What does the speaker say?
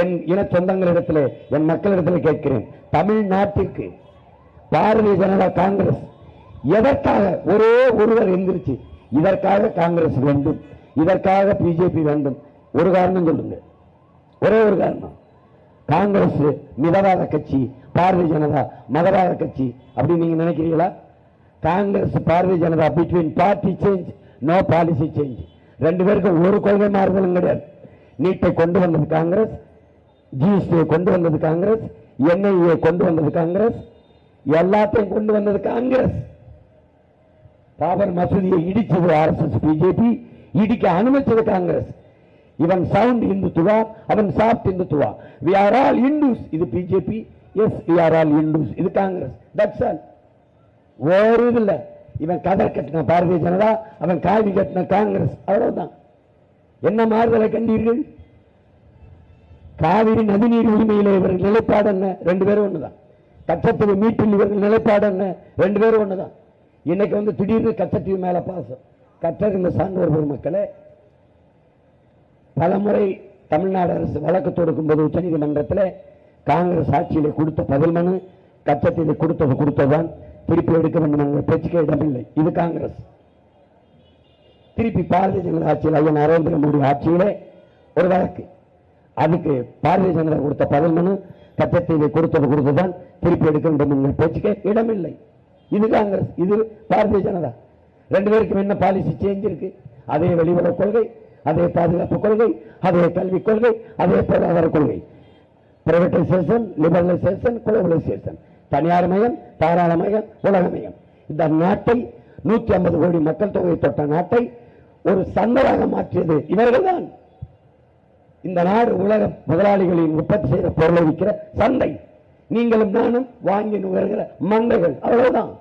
என் இன சொந்தங்களிடத்தில் என் மக்களிடத்தில் கேட்கிறேன். தமிழ்நாட்டிற்கு பாரதிய ஜனதா காங்கிரஸ் எதற்காக ஒரே ஒருவர் எந்திரிச்சு இதற்காக காங்கிரஸ் வேண்டும் இதற்காக பிஜேபி வேண்டும்? ஒரு காரணம் சொல்லுங்க. ஒரே ஒரு காரணம். காங்கிரஸ் மிதவாத கட்சி பாரதிய ஜனதா மதவாத கட்சி அப்படின்னு நீங்க நினைக்கிறீங்களா? Congress Bharatiya Janata between party change no policy change ரெண்டு பேருக்கும் ஒரு கொள்கை மாறுதலும் கிடையாது. நீட்டை கொண்டு வந்தது காங்கிரஸ் ஜிஎஸ்டியை கொண்டு வந்தது காங்கிரஸ் என்ஐஏ கொண்டு வந்தது காங்கிரஸ் எல்லாத்தையும் கொண்டு வந்தது காங்கிரஸ். பாபர் மசூதியை இடிச்சது ஆர்எஸ்எஸ் பிஜேபி இடிக்க அனுமதிச்சது காங்கிரஸ். இவன் சவுண்ட் இந்துத்துவா அவன் soft Hindutva we are all Hindus இது BJP yes we are all Hindus இது காங்கிரஸ். தட்ஸ் ஆல் ஒரு இது இல்லை இவன் கதர் கட்டின பாரதிய ஜனதா அவன் காவி கட்டின காங்கிரஸ். அவ்வளவுதான். என்ன மாறுதலை கண்டீர்கள்? காவிரி நதிநீர் உரிமையில் இவர்கள் நிலைப்பாடு என்ன? ரெண்டு பேரும் ஒண்ணுதான். கச்சத்தீவு மீட்டில் இவர்கள் நிலைப்பாடு என்ன? ரெண்டு பேரும் ஒண்ணுதான். இன்னைக்கு வந்து திடீர்னு கச்சத்தீவு மேல பாசம். கற்றறிந்த சான்றோர் பெருமக்களே பலமுறை தமிழ்நாடு அரசு வழக்கு தொடுக்கும்போது உச்சநீதிமன்றத்தில் காங்கிரஸ் ஆட்சியிலே கொடுத்த பதில் மனு கச்சத்தீவை கொடுத்தது கொடுத்ததுதான். திருப்பி எடுக்க வேண்டும் என்ற பேச்சுக்கே இடமில்லை. இது காங்கிரஸ். திருப்பி பாரதிய ஜனதா ஆட்சியில் ஐயா நரேந்திர மோடி ஆட்சியிலே ஒரு வழக்கு. அதுக்கு பாரதிய ஜனதா கொடுத்த பதில் மனு கச்சத்தீவை கொடுத்தது கொடுத்துதான் திருப்பி எடுக்க வேண்டும் பேச்சுக்கே இடமில்லை. இது காங்கிரஸ் இது பாரதிய ஜனதா. ரெண்டு பேருக்கும் என்ன பாலிசி சேஞ்ச் இருக்கு? அதே வெளியுறவு கொள்கை அதே பாதுகாப்பு கொள்கை அதே கல்விக் கொள்கை அதே பொருளாதார கொள்கை. பிரைவேட்டைசேஷன் லிபரலைசேஷன் குளோபலைசேஷன் தனியார் மையம் தாராளமயம் உலகமயம் இந்த நாட்டை நூற்றி ஐம்பது கோடி மக்கள் தொகை தொட்ட நாட்டை ஒரு சந்தராக மாற்றியது இவர்கள் தான் இந்த நாடு உலக முதலாளிகளின் உற்பத்தி செய்த பொருளை விற்கிற சந்தை. நீங்களும் நானும் வாங்கி நுகர்கிற மந்தைகள். அவ்வளவுதான்.